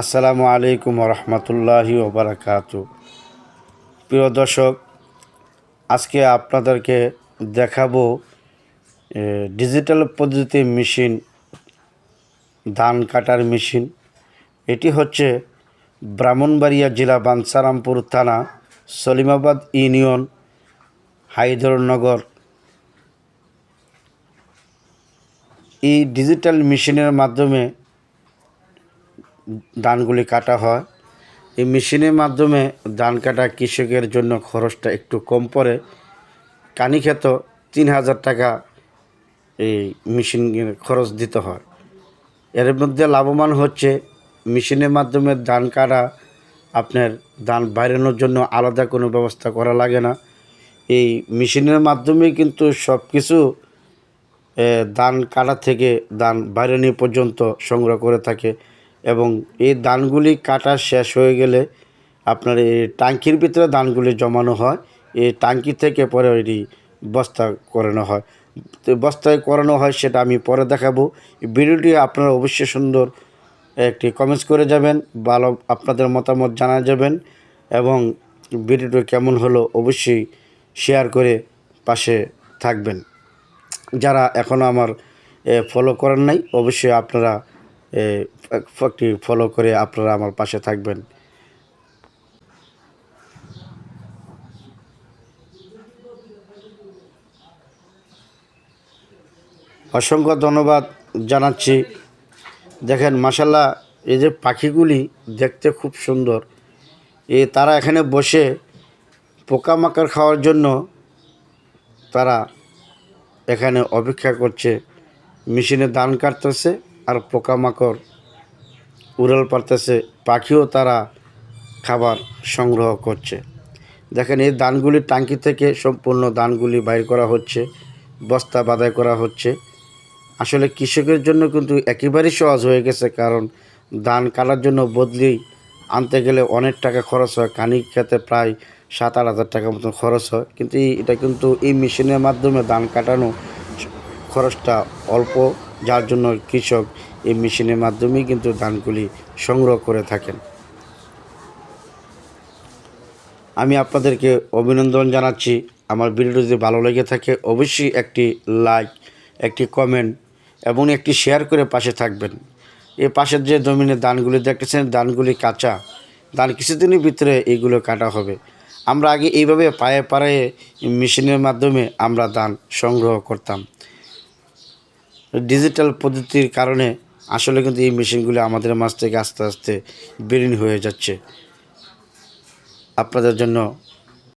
আসসালামু আলাইকুম রহমতুল্লাহি ওবরাকাত। প্রিয় দর্শক, আজকে আপনাদেরকে দেখাবো ডিজিটাল পদ্ধতি মেশিন, ধান কাটার মেশিন। এটি হচ্ছে ব্রাহ্মণবাড়িয়া জেলা বাঞ্ছারামপুর থানা, সলিমাবাদ ইউনিয়ন হায়দরনগর এই ডিজিটাল মেশিনের মাধ্যমে ধানগুলি কাটা হয়। এই মেশিনের মাধ্যমে ধান কাটা কৃষকের জন্য খরচটা একটু কম পড়ে। কানি খেত তিন হাজার টাকা এই মেশিনের খরচ দিতে হয়। এর মধ্যে লাভবান হচ্ছে মেশিনের মাধ্যমে ধান কাটা আপনার ধান বাইরানোর জন্য আলাদা কোনো ব্যবস্থা করা লাগে না। এই মেশিনের মাধ্যমে কিন্তু সব কিছু ধান কাটা থেকে ধান বাইরানি পর্যন্ত সংগ্রহ করে থাকে। এবং এই ধানগুলি কাটা শেষ হয়ে গেলে আপনার এই টাঙ্কির ভিতরে ধানগুলি জমানো হয়। এই টাঙ্কি থেকে পরে এটি বস্তা করানো হয়। তো বস্তায় করানো হয় সেটা আমি পরে দেখাবো। ভিডিওটি আপনারা অবশ্যই সুন্দর একটি কমেন্টস করে যাবেন, ভালো আপনাদের মতামত জানা যাবেন এবং ভিডিওটি কেমন হলো অবশ্যই শেয়ার করে পাশে থাকবেন। যারা এখনও আমার ফলো করেন নাই, অবশ্যই আপনারা একটি ফলো করে আপনারা আমার পাশে থাকবেন। অসংখ্য ধন্যবাদ জানাচ্ছি। দেখেন মাসাল্লাহ এই যে পাখিগুলি দেখতে খুব সুন্দর। এ, তারা এখানে বসে পোকামাকড় খাওয়ার জন্য তারা এখানে অপেক্ষা করছে। মেশিনে ধান কাটতেছে। আর পোকামাকড় উড়াল পারতেছে, পাখিও তারা খাবার সংগ্রহ করছে। দেখেন, এই ধানগুলি টাঙ্কি থেকে সম্পূর্ণ ধানগুলি বাইর করা হচ্ছে, বস্তা বাদাই করা হচ্ছে। আসলে কৃষকের জন্য কিন্তু একেবারেই সহজ হয়ে গেছে, কারণ ধান কাটার জন্য বদলি আনতে গেলে অনেক টাকা খরচ হয় কানি খেতে প্রায় সাত আট হাজার টাকা মতন খরচ হয়। কিন্তু এটা কিন্তু এই মেশিনের মাধ্যমে ধান কাটানো খরচটা অল্প, যার জন্য কৃষক এই মেশিনের মাধ্যমেই কিন্তু ধানগুলি সংগ্রহ করে থাকেন। আমি আপনাদেরকে অভিনন্দন জানাচ্ছি। আমার ভিডিও যদি ভালো লেগে থাকে, অবশ্যই একটি লাইক, একটি কমেন্ট এবং একটি শেয়ার করে পাশে থাকবেন। এ পাশের যে জমিনে ধানগুলি দেখতেছেন, ধানগুলি কাঁচা। ধান কিছুদিনের ভিতরে এইগুলো কাটা হবে। আমরা আগে এইভাবে পায়ে পায়ে মেশিনের মাধ্যমে আমরা ধান সংগ্রহ করতাম। ডিজিটাল পদ্ধতির কারণে আসলে কিন্তু এই মেশিনগুলি আমাদের মাছ থেকে আস্তে আস্তে বিলীন হয়ে যাচ্ছে। আপনাদের জন্য